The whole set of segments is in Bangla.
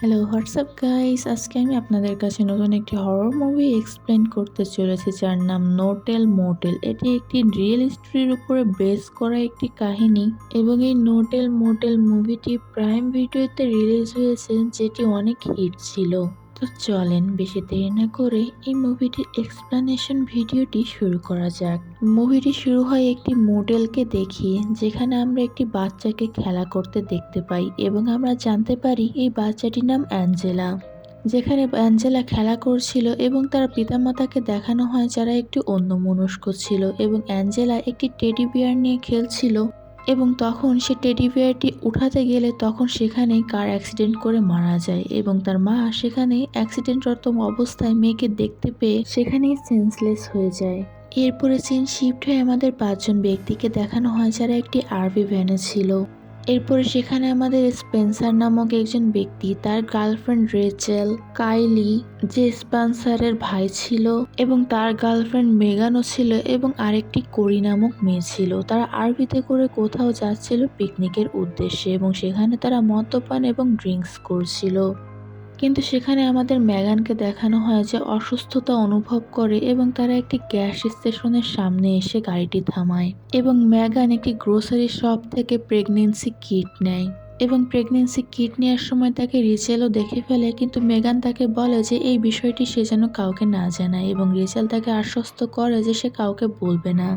হ্যালো হোয়াটসঅ্যাপ গাইস আজকে আমি আপনাদের কাছে নতুন একটি হরর মুভি এক্সপ্লেন করতে চলেছি, যার নাম নোটেল মোটেল এটি একটি রিয়েল স্টোরির উপরে বেস করা একটি কাহিনী এবং এই নোটেল মোটেল মুভিটি প্রাইম ভিডিওতে রিলিজ হয়েছে, যেটি অনেক হিট ছিল। তো চলেন বেশি দেরি না করে এই মুভিটির এক্সপ্লানেশন ভিডিওটি শুরু করা যাক। মুভিটি শুরু হয় একটি মডেলকে দেখিয়ে, যেখানে আমরা একটি বাচ্চাকে খেলা করতে দেখতে পাই এবং আমরা জানতে পারি এই বাচ্চাটির নাম অ্যাঞ্জেলা। যেখানে অ্যাঞ্জেলা খেলা করছিল এবং তার পিতামাতাকে দেখানো হয় যারা একটু অন্যমনস্ক ছিল এবং অ্যাঞ্জেলা একটি টেডি বিয়ার নিয়ে খেলছিল। এবং তখন সে টেডি বিয়ারটি উঠাতে গেলে তখন সেখানেই কার অ্যাক্সিডেন্ট করে মারা যায় এবং তার মা সেখানে অ্যাক্সিডেন্টরত অবস্থায় মেয়েকে দেখতে পেয়ে সেখানেই সেন্সলেস হয়ে যায়। এরপরে সিন শিফট হয়ে আমাদের পাঁচজন ব্যক্তিকে দেখানো হয় যারা একটি আরবি ভ্যানে ছিল। এরপরে সেখানে আমাদের স্পেন্সার নামক একজন ব্যক্তি, তার গার্লফ্রেন্ড রেচেল, কাইলি, যে স্পেন্সারের ভাই ছিল, এবং তার গার্লফ্রেন্ড মেগানও ছিল, এবং আরেকটি করি নামক মেয়ে ছিল। তারা আরবিতে করে কোথাও যাচ্ছিল পিকনিকের উদ্দেশ্যে, এবং সেখানে তারা মদ্যপান এবং ড্রিঙ্কস করছিল। কিন্তু সেখানে আমাদের ম্যাগানকে দেখানো হয় যে অসুস্থতা অনুভব করে এবং তারা একটি গ্যাস স্টেশনের সামনে এসে গাড়িটি থামায় এবং ম্যাগান একটি গ্রোসারি শপ থেকে প্রেগনেন্সি কিট নেয় এবং প্রেগনেন্সি কিট নেওয়ার সময় তাকে রিচেলও দেখে ফেলে, কিন্তু মেগান তাকে বলে যে এই বিষয়টি সে যেন কাউকে না জানায় এবং রিচেল তাকে আশ্বস্ত করে যে সে কাউকে বলবে না।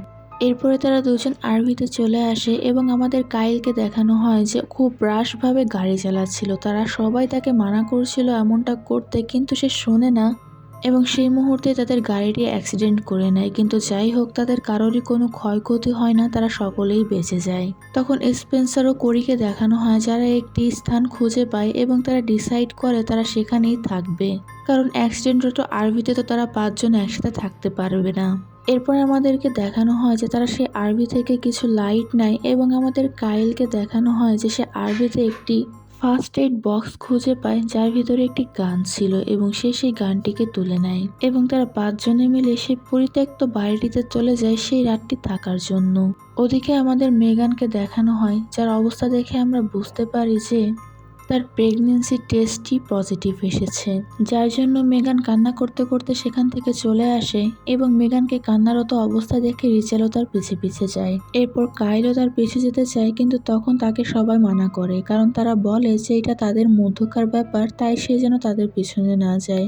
এরপরে তারা দুজন আরভিতে চলে আসে এবং আমাদের কাইলকে দেখানো হয় যে খুব রাশভাবে গাড়ি চালাচ্ছিল। তারা সবাই তাকে মানা করছিল এমনটা করতে, কিন্তু সে শোনে না এবং সেই মুহূর্তে তাদের গাড়িটি অ্যাক্সিডেন্ট করে নেয়। কিন্তু যাই হোক, তাদের কারোরই কোনো ক্ষয়ক্ষতি হয় না, তারা সকলেই বেঁচে যায়। তখন স্পেন্সার ও করিকে দেখানো হয়, যারা একটি স্থান খুঁজে পায় এবং তারা ডিসাইড করে তারা সেখানেই থাকবে। কারণ অ্যাক্সিডেন্টরত আরভিতে তো তারা পাঁচজন একসাথে থাকতে পারবে না। এরপর আমাদেরকে দেখানো হয় যে তারা সে আরবি থেকে কিছু লাইট নেয় এবং আমাদের কাইলকে দেখানো হয় যে সে আরবিতে একটি ফার্স্ট এইড বক্স খুঁজে পায় যার ভিতরে একটি গান ছিল এবং সে সেই গানটিকে তুলে নেয় এবং তারা পাঁচজনে মিলে সেই পরিত্যক্ত বাড়িটিতে চলে যায় সেই রাতটি থাকার জন্য। ওদিকে আমাদের মেগানকে দেখানো হয়, যার অবস্থা দেখে আমরা বুঝতে পারি যে তার প্রেগনেন্সি টেস্টই পজিটিভ এসেছে, যার জন্য মেগান কান্না করতে করতে সেখান থেকে চলে আসে এবং মেগানকে কান্নারত অবস্থা দেখে রিচেলও তার পিছে পিছে যায়। এরপর কাইলও তার পিছু যেতে চায়, কিন্তু তখন তাকে সবাই মানা করে, কারণ তারা বলে যে এটা তাদের মধ্যকার ব্যাপার, তাই সে যেন তাদের পিছনে না যায়।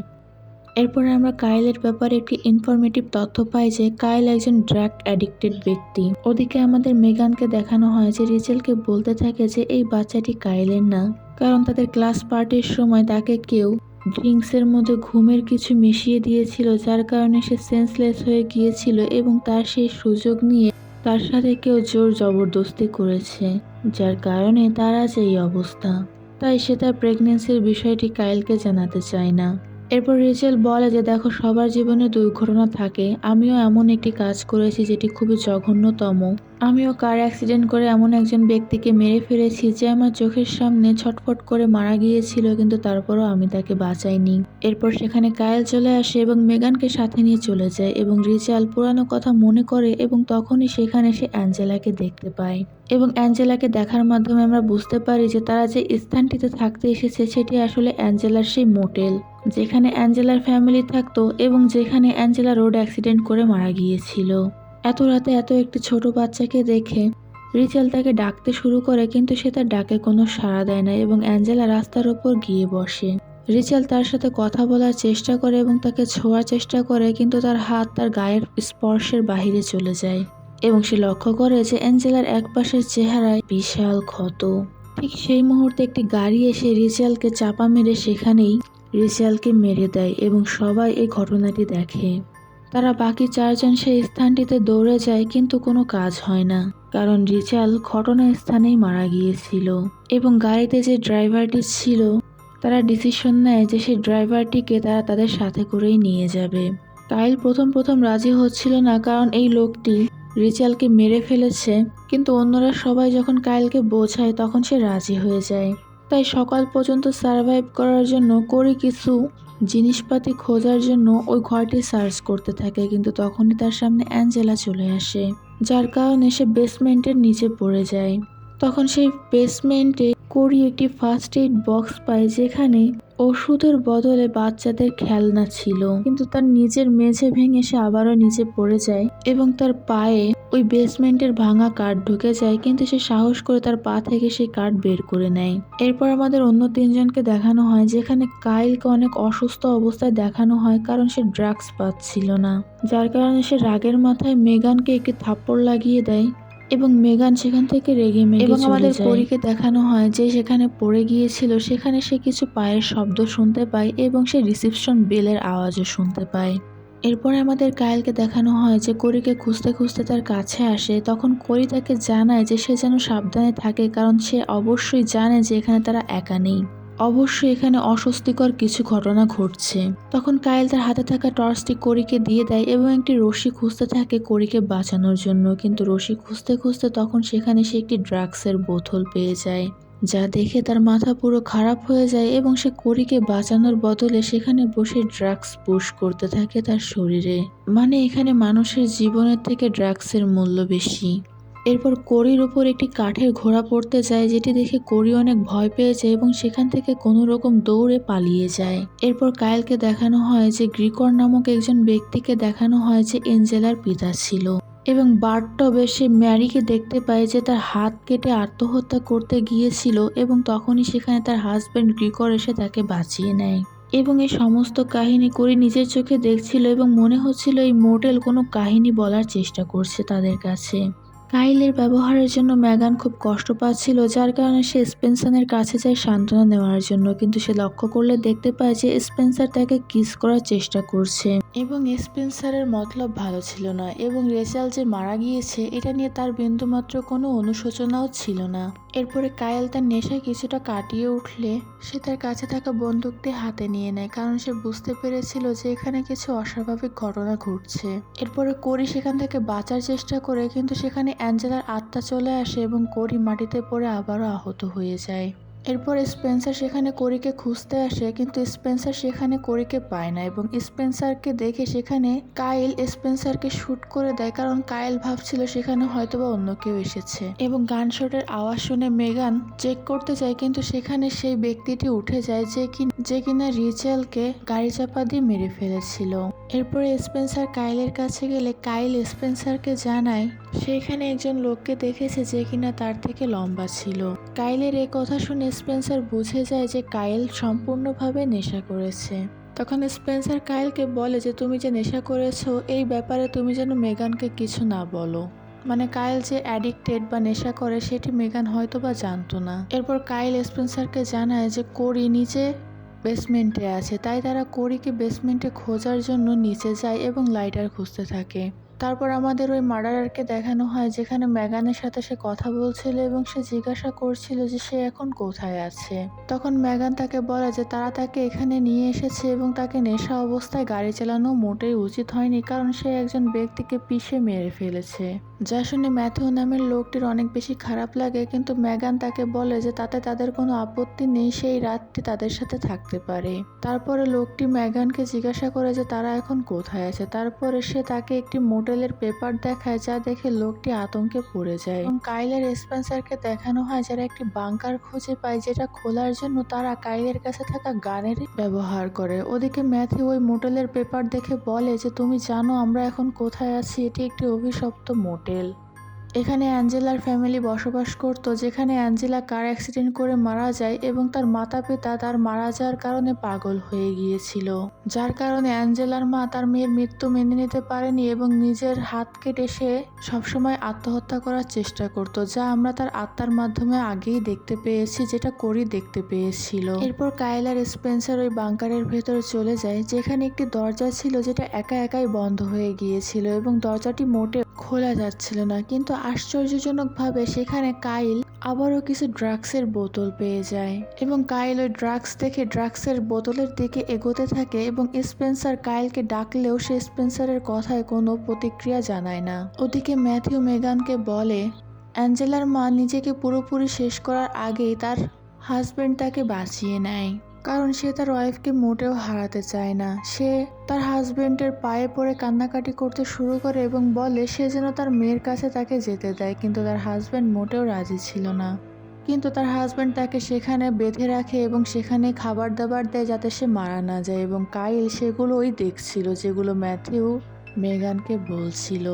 এরপরে আমরা কাইলের ব্যাপারে একটি ইনফরমেটিভ তথ্য পাই যে কাইল একজন ড্রাগ অ্যাডিক্টেড ব্যক্তি। ওদিকে আমাদের মেগানকে দেখানো হয় যে রিচেলকে বলতে থাকে যে এই বাচ্চাটি কাইলের না। কারণ তাদের ক্লাস পার্টির সময় তাকে কেউ ড্রিঙ্কসের মধ্যে ঘুমের কিছু মিশিয়ে দিয়েছিল, যার কারণে সে সেন্সলেস হয়ে গিয়েছিল এবং তার সেই সুযোগ নিয়ে তার সাথে কেউ জোর জবরদস্তি করেছে, যার কারণে তার আজ এই অবস্থা। তাই সে তার প্রেগনেন্সির বিষয়টি কাইলকে জানাতে চায় না। এরপর রিচেল বলে যে, দেখো, সবার জীবনে দুর্ঘটনা থাকে। আমিও এমন একটি কাজ করেছি যেটি খুবই জঘন্যতম। আমিও কার অ্যাক্সিডেন্ট করে এমন একজন ব্যক্তিকে মেরে ফেলেছি যে আমার চোখের সামনে ছটফট করে মারা গিয়েছিল, কিন্তু তারপরও আমি তাকে বাঁচাইনি। এরপর সেখানে কায়েল চলে আসে এবং মেগানকে সাথে নিয়ে চলে যায় এবং রিচাল পুরানো কথা মনে করে এবং তখনই সেখানে সে অ্যাঞ্জেলাকে দেখতে পায়। এবং অ্যাঞ্জেলাকে দেখার মাধ্যমে আমরা বুঝতে পারি যে, তারা যে স্থানটিতে থাকতে এসেছে, সেটি আসলে অ্যাঞ্জেলার সেই মোটেল। যেখানে অ্যাঞ্জেলার ফ্যামিলি থাকতো এবং যেখানে অ্যাঞ্জেলা রোড অ্যাক্সিডেন্ট করে মারা গিয়েছিল। এত রাতে এত একটি ছোট বাচ্চাকে দেখে রিচেল তাকে ডাকতে শুরু করে কিন্তু সে তার ডাকে কোনো সাড়া দেয় না এবং অ্যাঞ্জেলা রাস্তার ওপর গিয়ে বসে। রিচেল তার সাথে কথা বলার চেষ্টা করে এবং তাকে ছোঁয়ার চেষ্টা করে কিন্তু তার হাত তার গায়ের স্পর্শের বাহিরে চলে যায় এবং সে লক্ষ্য করে যে অ্যাঞ্জেলার একপাশের চেহারায় বিশাল ক্ষত। ঠিক সেই মুহূর্তে একটি গাড়ি এসে রিচেলকে চাপা মেরে সেখানেই রিচেলকে মেরে দেয় এবং সবাই এই ঘটনাটি দেখে। তারা বাকি চারজন সেই স্থানটিতে দৌড়ে যায়, কিন্তু কোনো কাজ হয় না, কারণ রিচাল ঘটনাস্থানেই মারা গিয়েছিল। এবং গাড়িতে যে ড্রাইভারটি ছিল, তারা ডিসিশন নেয় যে সেই ড্রাইভারটিকে তারা তাদের সাথে করেই নিয়ে যাবে। কাইল প্রথম প্রথম রাজি হচ্ছিল না, কারণ এই লোকটি রিচালকে মেরে ফেলেছে, কিন্তু অন্যরা সবাই যখন কাইলকে বোঝায়, তখন সে রাজি হয়ে যায়। তাই সকাল পর্যন্ত সারভাইভ করার জন্য করি কিছু জিনিসপাতি খোঁজার জন্য ওই ঘরটি সার্চ করতে থাকে, কিন্তু তখনই তার সামনে অ্যাঞ্জেলা চলে আসে, যার কারণে সে বেসমেন্টের নিচে পড়ে যায়। তখন সেই বেসমেন্টে করি একটি ফার্স্ট এইড বক্স পায় যেখানে ওষুধের বদলে বাচ্চাদের খেলনা ছিল। কিন্তু তার নিজের মেঝে ভেঙে সে আবারও নিচে পড়ে যায় এবং তার পায়ে ওই বেসমেন্টের ভাঙা কাঠ ঢুকে যায়, কিন্তু সে সাহস করে তার পা থেকে সেই কাঠ বের করে নেয়। এরপর আমাদের অন্য তিনজনকে দেখানো হয়, যেখানে কাইলকে অনেক অসুস্থ অবস্থায় দেখানো হয় কারণ সে ড্রাগস পাচ্ছিল না। যার কারণে সে রাগের মাথায় মেগানকে একটি থাপ্পড় লাগিয়ে দেয়। এবং মেগান সেখান থেকে রেগে মেগে এবং আমাদের পরীকে দেখানো হয় যে সেখানে পড়ে গিয়েছিল সেখানে সে কিছু পায়ের শব্দ শুনতে পায় এবং সে রিসিপশন বেলের আওয়াজও শুনতে পায়। এরপরে আমাদের কায়েলকে দেখানো হয় যে করিকে খুঁজতে খুঁজতে তার কাছে আসে। তখন করি তাকে জানায় যে সে যেন সাবধানে থাকে কারণ সে অবশ্যই জানে যে এখানে তারা একা নেই। অবশ্যই এখানে অস্বস্তিকর কিছু ঘটনা ঘটছে। তখন কায়েল তার হাতে থাকা টর্চটি করিকে দিয়ে দেয় এবং একটি রশি খুঁজতে থাকে করিকে বাঁচানোর জন্য। কিন্তু রশি খুঁজতে খুঁজতে তখন সেখানে সে একটি ড্রাগসের বোতল পেয়ে যায়, যা দেখে তার মাথা পুরো খারাপ হয়ে যায় এবং সে করিকে বাঁচানোর বদলে সেখানে বসে ড্রাগস পুশ করতে থাকে তার শরীরে। মানে এখানে মানুষের জীবনের থেকে ড্রাগসের মূল্য বেশি। এরপর করির উপর একটি কাঠের ঘোড়া পড়তে যায়, যেটি দেখে করি অনেক ভয় পেয়ে যায় এবং সেখান থেকে কোনো রকম দৌড়ে পালিয়ে যায়। এরপর কায়েলকে দেখানো হয় যে গ্রিকর নামক একজন ব্যক্তিকে দেখানো হয় যে এঞ্জেলার পিতা ছিল এবং বার্টবে সে ম্যারিকে দেখতে পায় যে তার হাত কেটে আত্মহত্যা করতে গিয়েছিল এবং তখনই সেখানে তার হাজব্যান্ড গ্রিকর এসে তাকে বাঁচিয়ে নেয় এবং এই সমস্ত কাহিনী করি নিজের চোখে দেখছিল এবং মনে হচ্ছিল এই মোটেল কোনো কাহিনী বলার চেষ্টা করছে তাদের কাছে। কাইলের ব্যবহারের জন্য ম্যাগান খুব কষ্ট পাচ্ছিল, যার কারণে সে স্পেন্সারের কাছে যায় সান্ত্বনা নেওয়ার জন্য। কিন্তু সে লক্ষ্য করলে দেখতে পায় যে স্পেন্সার তাকে কিস করার চেষ্টা করছে। এবং স্পেন্সারের মতলব ভালো ছিল না, এবং রেচাল যে মারা গিয়েছে, এটা নিয়ে তার বিন্দুমাত্র কোনো অনুশোচনাও ছিল না। এরপরে কায়েল তার নেশা কিছুটা কাটিয়ে উঠলে সে তার কাছে থাকা বন্দুকটি হাতে নিয়ে নেয়, কারণ সে বুঝতে পেরেছিল যে এখানে কিছু অস্বাভাবিক ঘটনা ঘটছে। এরপরে করি সেখান থেকে বাঁচার চেষ্টা করে, কিন্তু সেখানে অ্যাঞ্জেলার আত্মা চলে আসে এবং করি মাটিতে পড়ে আবারও আহত হয়ে যায়। এরপর স্পেন্সার সেখানে করিকে খুঁজতে আসে, কিন্তু স্পেন্সার সেখানে করিকে পায় না এবং স্পেন্সারকে দেখে সেখানে কাইল স্পেন্সারকে শ্যুট করে দেয়, কারণ কাইল ভাবছিল সেখানে হয়তোবা অন্য কেউ এসেছে। এবং গানশটের আওয়াজ শুনে মেগান চেক করতে যায় কিন্তু সেখানে সেই ব্যক্তিটি উঠে যায় যে কি যে কিনা রিচেলকে গাড়ি চাপা দিয়ে মেরে ফেলেছিল। এরপরে স্পেন্সার কাইলের কাছে গেলে কাইল স্পেন্সারকে জানায়, সেখানে একজন লোককে দেখেছে যে কিনা তার থেকে লম্বা ছিল। কাইলের এ কথা শুনে স্পেন্সার বুঝে যায় যে কাইল সম্পূর্ণভাবে নেশা করেছে। তখন স্পেন্সার কাইলকে বলে যে, তুমি যে নেশা করেছ, এই ব্যাপারে তুমি যেন মেগানকে কিছু না বলো। মানে কাইল যে অ্যাডিক্টেড বা নেশা করে, সেটি মেগান হয়তো বা জানতো না। এরপর কাইল স্পেন্সারকে জানায় যে করি নিচে বেসমেন্টে আছে। তাই তারা করিকে বেসমেন্টে খোঁজার জন্য নিচে যায় এবং লাইটার খুঁজতে থাকে। তারপর আমাদের ওই মার্ডারারকে দেখানো হয়, যেখানে ম্যাগানের সাথে সে কথা বলছিল এবং সে জিজ্ঞাসা করছিল যে সে এখন কোথায় আছে। তখন ম্যাগান তাকে বলে যে তারা তাকে এখানে নিয়ে এসেছে এবং তাকে নেশা অবস্থায় গাড়ি চালানো মোটেই উচিত হয়নি, কারণ সে একজন ব্যক্তিকে পিষে মেরে ফেলেছে। যা শুনে ম্যাথিউ নামের লোকটির অনেক বেশি খারাপ লাগে, কিন্তু ম্যাগান তাকে বলে যে তাতে তাদের কোনো আপত্তি নেই, সেই রাতটি তাদের সাথে থাকতে পারে। তারপরে লোকটি ম্যাগানকে জিজ্ঞাসা করে যে তারা এখন কোথায় আছে? তারপরে সে তাকে একটি মোটেলের পেপার দেখায় যা দেখে লোকটি আতঙ্কে পড়ে যায়। এবং কাইলের স্পেন্সারকে দেখানো হয় যারা একটি বাংকার খুঁজে পায় যেটা খোলার জন্য তারা কাইলের কাছে থাকা গানের ব্যবহার করে। ওদিকে ম্যাথিউ ওই মোটেলের পেপার দেখে বলে যে, তুমি জানো আমরা এখন কোথায় আছি? এটি একটি অভিশপ্ত মোটেল এখানে অ্যাঞ্জেলার ফ্যামিলি বসবাস করত, যেখানে অ্যাঞ্জেলা কার অ্যাক্সিডেন্ট করে মারা যায় এবং তার মাতা পিতা তার মারা যাওয়ার কারণে পাগল হয়ে গিয়েছিল। যার কারণে অ্যাঞ্জেলার মা তার মেয়ের মৃত্যু মেনে নিতে পারেনি এবং নিজের হাত কেটে সে সবসময় আত্মহত্যা করার চেষ্টা করত, যা আমরা তার আত্মার মাধ্যমে আগেই দেখতে পেয়েছি, যেটা করি দেখতে পেয়েছিল। এরপর কায়লার স্পেন্সার ওই বাংকারের ভেতরে চলে যায়, যেখানে একটি দরজা ছিল যেটা একা একাই বন্ধ হয়ে গিয়েছিল এবং দরজাটি মোটে খোলা যাচ্ছিল না, কিন্তু আশ্চর্যজনকভাবে সেখানে কাইল আবারও কিছু ড্রাগসের বোতল পেয়ে যায় এবং কাইল ওই ড্রাগস দেখে ড্রাগসের বোতলের দিকে এগোতে থাকে এবং স্পেন্সার কাইলকে ডাকলেও সে স্পেন্সারের কথায় কোনো প্রতিক্রিয়া জানায় না। ওদিকে ম্যাথিউ মেগানকে বলে, অ্যাঞ্জেলার মা নিজেকে পুরোপুরি শেষ করার আগেই তার হাজবেন্ড তাকে বাঁচিয়ে নেয়। কারণ সে তার ওয়াইফকে মোটেও হারাতে চায় না। সে তার হাজবেন্ডের পায়ে পড়ে কান্নাকাটি করতে শুরু করে এবং বলে, সে যেন তার মেয়ের কাছে তাকে যেতে দেয়, কিন্তু তার হাজবেন্ড মোটেও রাজি ছিল না। কিন্তু তার হাজব্যান্ড তাকে সেখানে বেঁধে রাখে এবং সেখানে খাবার দাবার দেয় যাতে সে মারা না যায় এবং কাইল সেগুলোই দেখছিল, যেগুলো ম্যাথিউ মেগানকে বলছিল।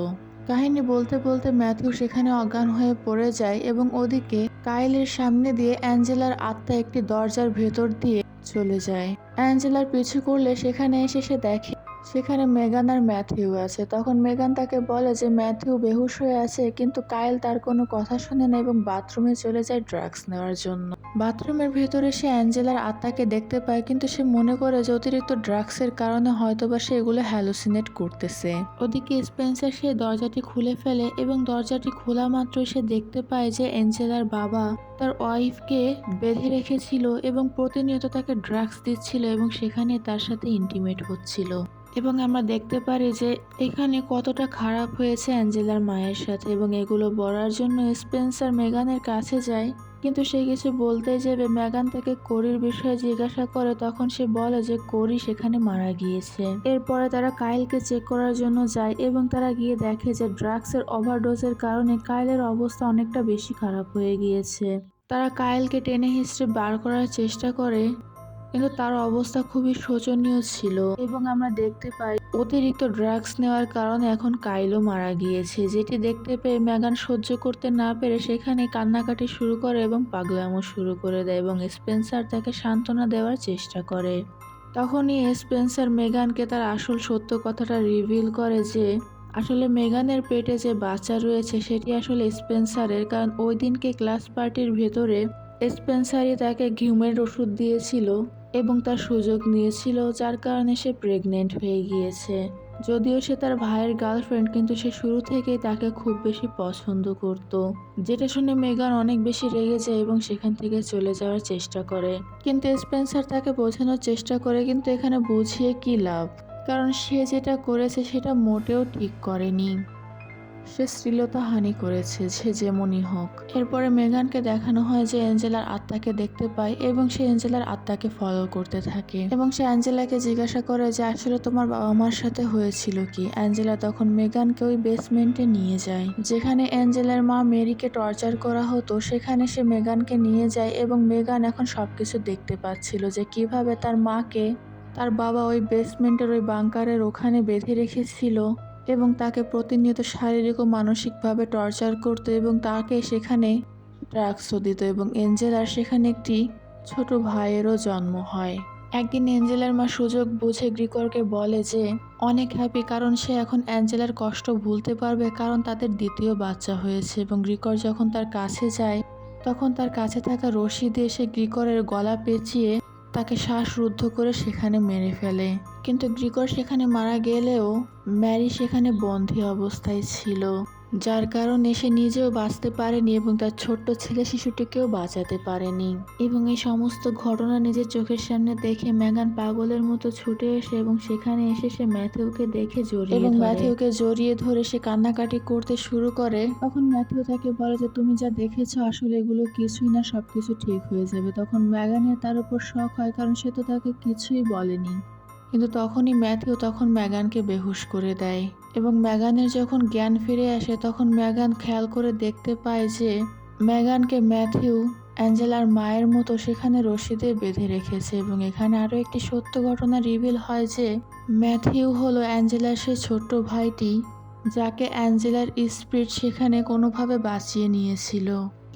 কাহিনী বলতে বলতে ম্যাথিউ সেখানে অজ্ঞান হয়ে পড়ে যায় এবং ওদিকে কাইলের সামনে দিয়ে অ্যাঞ্জেলার আত্মা একটি দরজার ভেতর দিয়ে চলে যায়। অ্যাঞ্জেলার পিছু করলে সেখানে এসে সে দেখে সেখানে মেগান আর ম্যাথিউ আছে। তখন মেগান তাকে বলে যে, ম্যাথিউ বেহুশ হয়ে আছে, কিন্তু কাইল তার কোনো কথা শুনে না এবং বাথরুমে চলে যায় ড্রাগস নেওয়ার জন্য। বাথরুমের ভেতরে সে অ্যাঞ্জেলার আত্মাকে দেখতে পায়, কিন্তু সে মনে করে যে, অতিরিক্ত ড্রাগসের কারণে হয়তোবা সে এগুলো হ্যালোসিনেট করতেছে। ওদিকে স্পেন্সার সে দরজাটি খুলে ফেলে এবং দরজাটি খোলা মাত্র সে দেখতে পায় যে, অ্যাঞ্জেলার বাবা তার ওয়াইফকে বেঁধে রেখেছিল এবং প্রতিনিয়ত তাকে ড্রাগস দিচ্ছিল এবং সেখানে তার সাথে ইন্টিমেট হচ্ছিল। এবং আমরা দেখতে পারি যে এখানে কতটা খারাপ হয়েছে অ্যাঞ্জেলার মায়ের সাথে এবং এগুলো বলার জন্য স্পেন্সার মেগানের কাছে যায়। কিন্তু সে কিছু বলতে যাবে, মেগান তাকে কোরির বিষয়ে জিজ্ঞাসা করে, তখন সে বলে যে কোরি সেখানে মারা গিয়েছে। এরপরে তারা কাইলকে চেক করার জন্য যায় এবং তারা গিয়ে দেখে যে ড্রাগসের ওভারডোজের কারণে কাইলের অবস্থা অনেকটা বেশি খারাপ হয়ে গিয়েছে। তারা কাইলকে টেনে হিস্ট্রি বার করার চেষ্টা করে। কিন্তু তার অবস্থা খুবই শোচনীয় ছিল এবং আমরা দেখতে পাই অতিরিক্ত ড্রাগস নেওয়ার কারণে এখন কাইলো মারা গিয়েছে, যেটি দেখতে পেয়ে ম্যাগান সহ্য করতে না পেরে সেখানে কান্নাকাটি শুরু করে এবং পাগলামো শুরু করে দেয় এবং স্পেন্সার তাকে সান্ত্বনা দেওয়ার চেষ্টা করে। তখনই স্পেন্সার মেগানকে তার আসল সত্য কথাটা রিভিল করে যে, আসলে মেগানের পেটে যে বাচ্চা রয়েছে সেটি আসলে স্পেন্সারের, কারণ ওই দিনকে ক্লাস পার্টির ভেতরে স্পেন্সারই তাকে ঘিউমের ওষুধ দিয়েছিল। এবং তার সুযোগ নিয়েছিল যার কারণে সে প্রেগনেন্ট হয়ে গিয়েছে। যদিও সে তার ভাইয়ের গার্লফ্রেন্ড কিন্তু সে শুরু থেকেই তাকে খুব বেশি পছন্দ করত, যেটা শুনে মেগান অনেক বেশি রেগে যায় এবং সেখান থেকে চলে যাওয়ার চেষ্টা করে। কিন্তু স্পেন্সার তাকে বোঝানোর চেষ্টা করে, কিন্তু এখানে বুঝিয়ে কি লাভ? কারণ সে যেটা করেছে সেটা মোটেও ঠিক করেনি। সে শ্লীলতা হানি করেছে, সে যেমনই হোক। এরপরে মেগানকে দেখানো হয় যে অ্যাঞ্জেলার আত্মাকে দেখতে পায় এবং সে অ্যাঞ্জেলার আত্মাকে ফলো করতে থাকে। এবং সে অ্যাঞ্জেলাকে জিজ্ঞাসা করে যে, আসলে তোমার বাবা মার সাথে হয়েছিল কি? অ্যাঞ্জেলা তখন মেগানকে ওই বেসমেন্টে নিয়ে যায়, যেখানে অ্যাঞ্জেলার মা মেরিকে টর্চার করা হতো। সেখানে সে মেগানকে নিয়ে যায় এবং মেগান এখন সবকিছু দেখতে পাচ্ছিল যে কীভাবে তার মাকে তার বাবা ওই বেসমেন্টের ওই বাংকারের ওখানে বেঁধে রেখেছিল। এবং তাকে প্রতিনিয়ত শারীরিক ও মানসিকভাবে টর্চার করতো এবং তাকে সেখানে ড্রাগসও দিত এবং এঞ্জেলার সেখানে একটি ছোট ভাইয়েরও জন্ম হয়। একদিন এঞ্জেলার মা সুযোগ বুঝে গ্রিকরকে বলে যে, অনেক হ্যাপি কারণ সে এখন অ্যাঞ্জেলার কষ্ট ভুলতে পারবে কারণ তাদের দ্বিতীয় বাচ্চা হয়েছে। এবং গ্রিকর যখন তার কাছে যায়, তখন তার কাছে থাকা রশি দিয়ে সে গ্রিকরের গলা পেঁচিয়ে তাকে শ্বাসরুদ্ধ করে সেখানে মেরে ফেলে। কিন্তু গ্রিকর সেখানে মারা গেলেও ম্যারি সেখানে বন্দী অবস্থায় ছিল। যার কারণে সে নিজেও বাঁচতে পারেনি এবং তার ছোট্ট ছেলে শিশুটিকেও বাঁচাতে পারেনি। এবং এই সমস্ত ঘটনা নিজের চোখের সামনে দেখে ম্যাগান পাগলের মতো ছুটে এসে এবং সেখানে এসে সে ম্যাথিউকে দেখে জড়িয়ে এবং ম্যাথিউকে জড়িয়ে ধরে সে কান্নাকাটি করতে শুরু করে। তখন ম্যাথিউ তাকে বলে যে তুমি যা দেখেছ আসলে এগুলো কিছুই না সবকিছু ঠিক হয়ে যাবে। তখন ম্যাগানের তার উপর শখ হয় কারণ সে তো তাকে কিছুই বলেনি। কিন্তু তখনই ম্যাথিউ তখন ম্যাগানকে বেহুশ করে দেয়। এবং ম্যাগানের যখন জ্ঞান ফিরে আসে, তখন ম্যাগান খেয়াল করে দেখতে পায় যে ম্যাগানকে ম্যাথিউ অ্যাঞ্জেলার মায়ের মতো সেখানে রশিদে বেঁধে রেখেছে এবং এখানে আরও একটি সত্য ঘটনা রিভিল হয় যে ম্যাথিউ হলো অ্যাঞ্জেলার সেই ছোট্ট ভাইটি, যাকে অ্যাঞ্জেলার স্পিরিট সেখানে কোনোভাবে বাঁচিয়ে নিয়েছিল।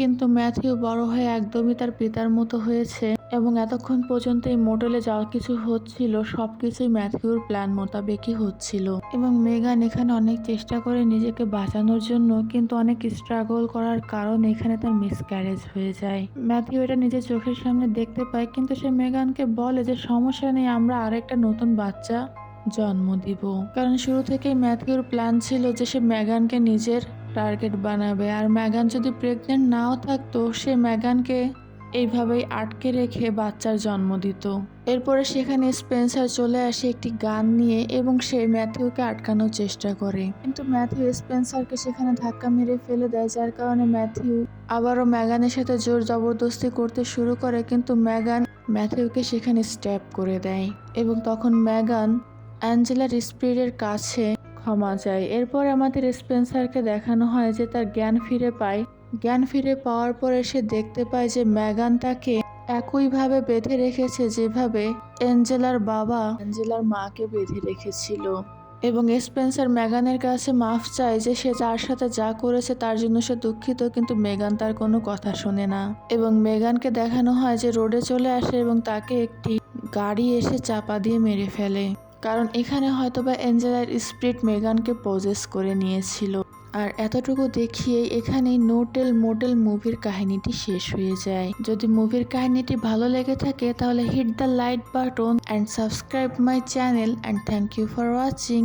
কিন্তু ম্যাথিউ বড় হয়ে একদমই তার পিতার মতো হয়েছে এবং এতক্ষণ পর্যন্ত এই মোটেলে যা কিছু হচ্ছিল সবকিছুই ম্যাথিউর প্ল্যান মোতাবেকই হচ্ছিল। এবং মেগান এখানে অনেক চেষ্টা করে নিজেকে বাঁচানোর জন্য কিন্তু অনেক স্ট্রাগল করার কারণ এখানে তার মিসক্যারেজ হয়ে যায়। ম্যাথিউ এটা নিজের চোখের সামনে দেখতে পায় কিন্তু সে মেগানকে বলে যে, সমস্যা নেই, আমরা আরেকটা নতুন বাচ্চা জন্ম দিব। কারণ শুরু থেকেই ম্যাথিউর প্ল্যান ছিল যে, সে ম্যাগানকে নিজের টার্গেট বানাবে। আর ম্যাগান যদি প্রেগনেন্ট নাও থাকতো, সে ম্যাগানকে এইভাবেই আটকে রেখে বাচ্চার জন্ম দিত। এরপরে সেখানে স্পেন্সার চলে আসে একটি গান নিয়ে এবং সে ম্যাথিউকে আটকানোর চেষ্টা করে। কিন্তু ম্যাথিউ স্পেন্সারকে সেখানে ধাক্কা মেরে ফেলে দেয়, যার কারণে ম্যাথিউ আবারও ম্যাগানের সাথে জোর জবরদস্তি করতে শুরু করে, কিন্তু ম্যাগান ম্যাথিউকে সেখানে স্ট্যাপ করে দেয়। এবং তখন ম্যাগান অ্যাঞ্জেলার স্পিরিটের কাছে ক্ষমা চায় এরপর আমাদের স্পেন্সারকে দেখানো হয় যে তার জ্ঞান ফিরে পায়। জ্ঞান ফিরে পাওয়ার পরে সে দেখতে পায় যে ম্যাগান তাকে একইভাবে বেঁধে রেখেছে যেভাবে অ্যাঞ্জেলার বাবা অ্যাঞ্জেলার মাকে বেঁধে রেখেছিল। এবং স্পেন্সার মেগানের কাছে মাফ চায় যে সে যার সাথে যা করেছে তার জন্য সে দুঃখিত, কিন্তু মেগান তার কোনো কথা শোনে না। এবং মেগানকে দেখানো হয় যে রোডে চলে আসে এবং তাকে একটি গাড়ি এসে চাপা দিয়ে মেরে ফেলে। কারণ এখানে হয়তো বা অ্যাঞ্জেলার স্প্রিট মেগানকে পজেস করে নিয়েছিল। আর এতটুকু দেখিয়ে এখানেই নোটেল মোটেল মুভির কাহিনীটি শেষ হয়ে যায়। যদি মুভির কাহিনীটি ভালো লেগে থাকে, তাহলে hit the light button and subscribe my channel and thank you for watching